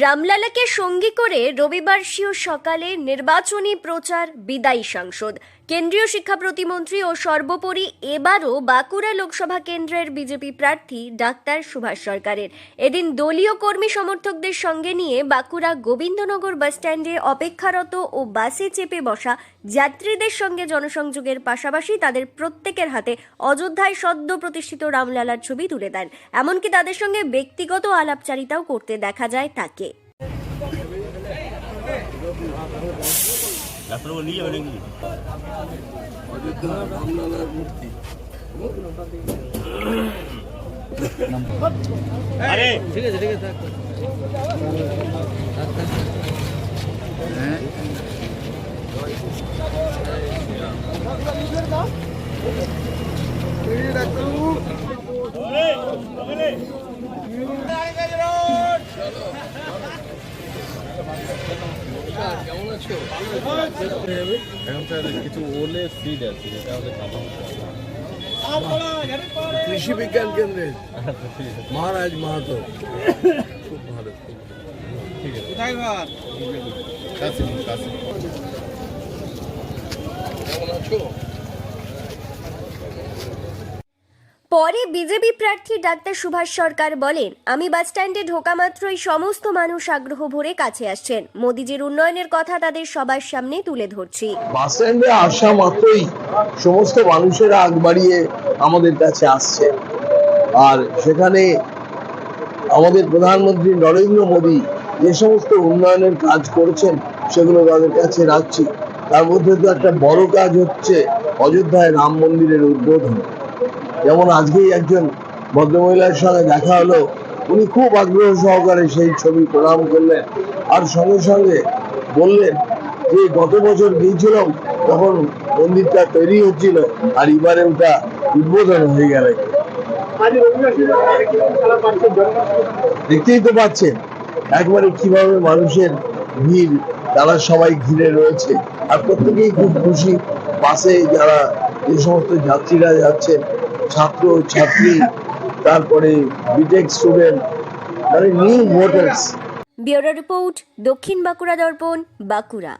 রামলালাকে সঙ্গী করে রবিবার শিও সকালে নির্বাচনী প্রচার, বিদায়ী সাংসদ। কেন্দ্রীয় শিক্ষা প্রতিমন্ত্রী ও সর্বোপরি এবারও বাঁকুড়া লোকসভা কেন্দ্রের বিজেপি প্রার্থী ডাক্তার সুভাষ সরকারের। এদিন দলীয় কর্মী সমর্থকদের সঙ্গে নিয়ে বাঁকুড়া গোবিন্দনগর বাসস্ট্যান্ডে অপেক্ষারত ও বাসে চেপে বসা যাত্রীদের সঙ্গে জনসংযোগের পাশাপাশি তাদের প্রত্যেকের হাতে অযোধ্যায় সদ্য প্রতিষ্ঠিত রামলালার ছবি তুলে দেন। এমনকি তাদের সঙ্গে ব্যক্তিগত আলাপচারিতাও করতে দেখা যায় তাকে। ডাক্তারবাবু নিয়ে যাবে নাকি আরে। ঠিক আছে ঠিক আছে থাক। এখন স্যার কিছু ওলে আছে যেটা কৃষি বিজ্ঞান কেন্দ্রে। মহারাজ মাহাতো। খুব ভালো কোথায় ঘর? কাছে কাছে। কেমন আছো? পরে বিজেপি প্রার্থী ডাক্তার সুভাষ সরকার বলেন, আমি বাসস্ট্যান্ডে ঢোকা মাত্রই সমস্ত মানুষ আগ্রহ ভরে কাছে আসছেন। মোদিজির উন্নয়নের কথা তাদের সবার সামনে তুলে ধরছি। বাস স্ট্যান্ডে আসা মাত্রই সমস্ত মানুষেরা আগ বাড়িয়ে আমাদের কাছে আসছে। আর সেখানে আমাদের প্রধানমন্ত্রী নরেন্দ্র মোদী যে সমস্ত উন্নয়নের কাজ করছেন, সেগুলো তাদের কাছে রাখছি। তার মধ্যে তো একটা বড় কাজ হচ্ছে অযোধ্যায় রাম মন্দিরের উদ্বোধন। যেমন আজকেই একজন ভদ্রমহিলার সঙ্গে দেখা হলো, উনি খুব আগ্রহ সহকারে সেই ছবি প্রণাম করলেন আর সঙ্গে সঙ্গে বললেন যে গত বছর গিয়েছিলাম, তখন মন্দিরটা তৈরি হচ্ছিল আর এবারে ওটা উদ্বোধন হয়ে গেল। দেখতেই তো পাচ্ছেন, একবারে কীভাবে মানুষের ভিড়, তারা সবাই ঘিরে রয়েছে আর প্রত্যেকেই খুব খুশি। বাসে যারা যে সমস্ত যাত্রীরা যাচ্ছেন ছাত্র ছাত্রী তারপরে বিটেক স্টুডেন্ট মানে new voters bureau report Dakshin Bankura Darpan Bankura.